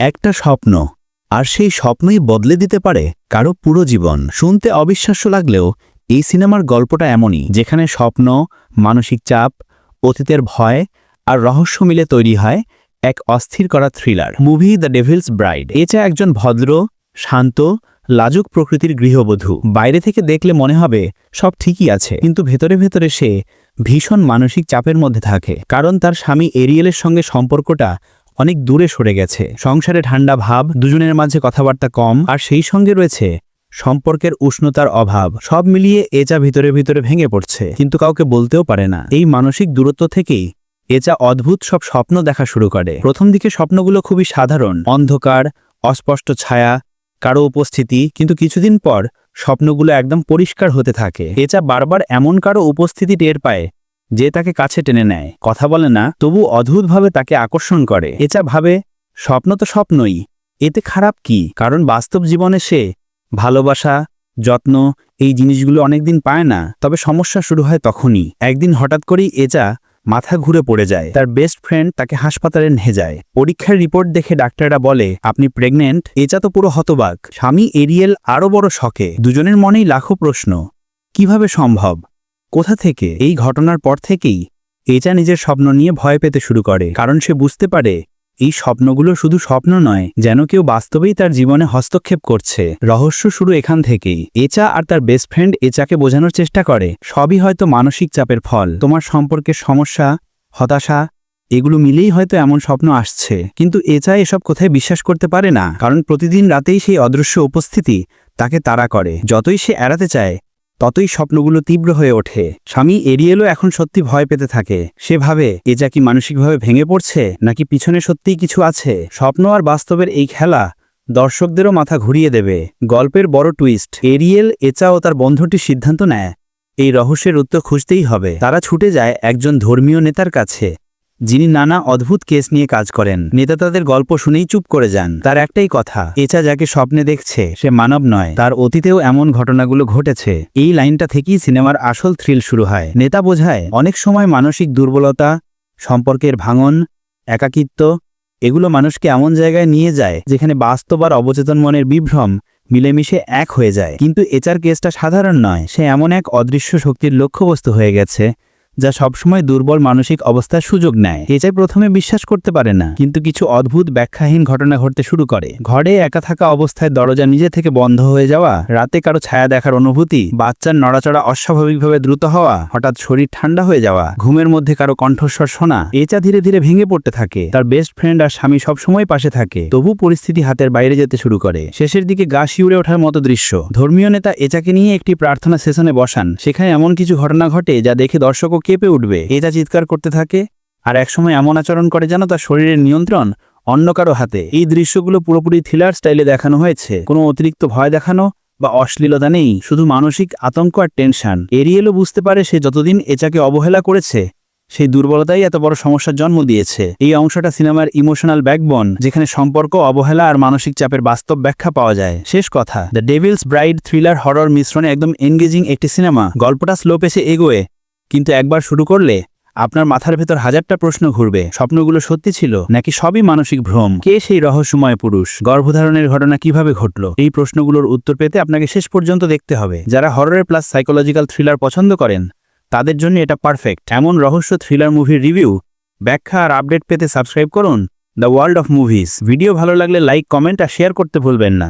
একটা স্বপ্ন। আর সেই স্বপ্নই বদলে দিতে পারে কারও পুরো জীবন। শুনতে অবিশ্বাস্য লাগলেও এই সিনেমার গল্পটা এমনই, যেখানে স্বপ্ন, মানসিক চাপ, অতীতের ভয় আর রহস্য মিলে তৈরি হয় এক অস্থির করা thriller. Movie the devil's bride. এচা একজন ভদ্র, শান্ত, লাজুক প্রকৃতির গৃহবধূ। বাইরে থেকে দেখলে মনে হবে সব ঠিকই আছে, কিন্তু ভেতরে ভেতরে সে ভীষণ মানসিক চাপের মধ্যে থাকে। কারণ তার স্বামী এরিয়েলের সঙ্গে সম্পর্কটা অনেক দূরে সরে গেছে। সংসারে ঠান্ডা ভাব, দুজনের মাঝে কথাবার্তা কম, আর সেই সঙ্গে রয়েছে সম্পর্কের উষ্ণতার অভাব। সব মিলিয়ে এচা ভিতরে ভিতরে ভেঙে পড়ছে, কিন্তু কাউকে বলতেও পারে না। এই মানসিক দূরত্ব থেকেই এচা অদ্ভুত সব স্বপ্ন দেখা শুরু করে। প্রথম দিকে স্বপ্নগুলো খুবই সাধারণ, অন্ধকার, অস্পষ্ট ছায়া, কারও উপস্থিতি, কিন্তু কিছুদিন পর স্বপ্নগুলো একদম পরিষ্কার হতে থাকে। এচা বারবার এমন কারও উপস্থিতি টের পায় যে তাকে কাছে টেনে নেয়। কথা বলে না, তবু অদ্ভুতভাবে তাকে আকর্ষণ করে। এচা ভাবে, স্বপ্ন তো স্বপ্নই। এতে খারাপ কি? কারণ বাস্তব জীবনে সে ভালোবাসা, যত্ন, এই জিনিসগুলো অনেকদিন পায় না। তবে সমস্যা শুরু হয় তখনই। একদিন হঠাৎ করেই এজা মাথা ঘুরে পড়ে যায়। তার বেস্ট ফ্রেন্ড তাকে হাসপাতালে নিয়ে যায়। পরীক্ষার রিপোর্ট দেখে ডাক্তাররা বলে, আপনি প্রেগনেন্ট এজা তো পুরো হতবাক। স্বামী এরিয়েল আরও বড় শখে। দুজনের মনেই লাখো প্রশ্ন। কীভাবে সম্ভব? কোথা থেকে? এই ঘটনার পর থেকেই এজা নিজের স্বপ্ন নিয়ে ভয় পেতে শুরু করে। কারণ সে বুঝতে পারে, এই স্বপ্নগুলো শুধু স্বপ্ন নয়, যেন কেউ বাস্তবেই তার জীবনে হস্তক্ষেপ করছে। রহস্য শুরু এখান থেকেই। এচা আর তার বেস্ট ফ্রেন্ড এচাকে বোঝানোর চেষ্টা করে, সবই হয়তো মানসিক চাপের ফল। তোমার সম্পর্কের সমস্যা, হতাশা, এগুলো মিলেই হয়তো এমন স্বপ্ন আসছে। কিন্তু এচা এসব কোথায় বিশ্বাস করতে পারে না। কারণ প্রতিদিন রাতেই সেই অদৃশ্য উপস্থিতি তাকে তাড়া করে। যতই সে এড়াতে চায় ততই স্বপ্নগুলো তীব্র হয়ে ওঠে। স্বামী এরিয়েলও এখন সত্যি ভয় পেতে থাকে। সে ভাবে, এ যা কি মানসিকভাবে ভেঙে পড়ছে, নাকি পিছনে সত্যিই কিছু আছে? স্বপ্ন আর বাস্তবের এই খেলা দর্শকদেরও মাথা ঘুরিয়ে দেবে। গল্পের বড় টুইস্ট, এরিয়েল, এচা ও তার বন্ধুটির সিদ্ধান্ত নেয়, এই রহস্যের উত্তর খুঁজতেই হবে। তারা ছুটে যায় একজন ধর্মীয় নেতার কাছে। যিনি নানা অদ্ভুত কেস নিয়ে কাজ করেন। নেতা তাদের গল্প শুনেই চুপ করে যান। তার একটাই কথা, এচা যাকে স্বপ্নে দেখছে, সে মানব নয়। তার অতীতেও এমন ঘটনাগুলো ঘটেছে। এই লাইনটা থেকেই সিনেমার আসল থ্রিল শুরু হয়। নেতা বোঝায়, অনেক সময় মানসিক দুর্বলতা, সম্পর্কের ভাঙন, একাকিত্ব, এগুলো মানুষকে এমন জায়গায় নিয়ে যায়, যেখানে বাস্তব আর অবচেতন মনের বিভ্রম মিলেমিশে এক হয়ে যায়। কিন্তু এচার কেসটা সাধারণ নয়, সে এমন এক অদৃশ্য শক্তির লক্ষ্যবস্তু হয়ে গেছে যা সবসময় দুর্বল মানসিক অবস্থার সুযোগ নেয়। এচাই প্রথমে বিশ্বাস করতে পারে না, কিন্তু কিছু অদ্ভুত ব্যাখ্যাহীন ঘটনা ঘটতে শুরু করে। ঘরে একা থাকা অবস্থায় দরজা নিজে থেকে বন্ধ হয়ে যাওয়া, রাতে কারও ছায়া দেখার অনুভূতি, বাচ্চার নড়াচড়া অস্বাভাবিকভাবে দ্রুত হওয়া, হঠাৎ শরীর ঠান্ডা হয়ে যাওয়া, ঘুমের মধ্যে কারও কণ্ঠস্বর শোনা এচা ধীরে ধীরে ভেঙে পড়তে থাকে। তার বেস্ট ফ্রেন্ড আর স্বামী সবসময় পাশে থাকে। তবু পরিস্থিতি হাতের বাইরে যেতে শুরু করে। শেষের দিকে গা শিউড়ে ওঠার মতো দৃশ্য। ধর্মীয় নেতা এচাকে নিয়ে একটি প্রার্থনা সেশনে বসান। সেখানে এমন কিছু ঘটনা ঘটে যা দেখে দর্শকও কেঁপে উঠবে। এটা চিৎকার করতে থাকে, আর একসময় এমন আচরণ করে যেন তার শরীরের নিয়ন্ত্রণ অন্য কারও হাতে। এই দৃশ্যগুলো পুরোপুরি থ্রিলার স্টাইলে দেখানো হয়েছে। কোনো অতিরিক্ত ভয় দেখানো বা অশ্লীলতা নেই, শুধু মানসিক আতঙ্ক আর টেনশন এরিয়েলও বুঝতে পারে সে যতদিন এচাকে অবহেলা করেছে, সেই দুর্বলতাই এত বড় সমস্যার জন্ম দিয়েছে। এই অংশটা সিনেমার ইমোশনাল ব্যাকবন যেখানে সম্পর্ক, অবহেলা আর মানসিক চাপের বাস্তব ব্যাখ্যা পাওয়া যায়। শেষ কথা the devil's bride thriller horror মিশ্রণে একদম এনগেজিং একটি সিনেমা। গল্পটা স্লো পেসে এগোয় কিন্তু একবার শুরু করলে আপনার মাথার ভেতর হাজারটা প্রশ্ন ঘুরবে। স্বপ্নগুলো সত্যি ছিল নাকি সবই মানসিক ভ্রম? কে সেই রহস্যময় পুরুষ? গর্ভধারণের ঘটনা কীভাবে ঘটল? এই প্রশ্নগুলোর উত্তর পেতে আপনাকে শেষ পর্যন্ত দেখতে হবে। যারা হররের প্লাস সাইকোলজিক্যাল থ্রিলার পছন্দ করেন, তাদের জন্য এটা পারফেক্ট এমন রহস্য থ্রিলার মুভির রিভিউ ব্যাখ্যা আর আপডেট পেতে সাবস্ক্রাইব করুন the world of movies video ভালো লাগলে লাইক কমেন্ট আর শেয়ার করতে ভুলবেন না।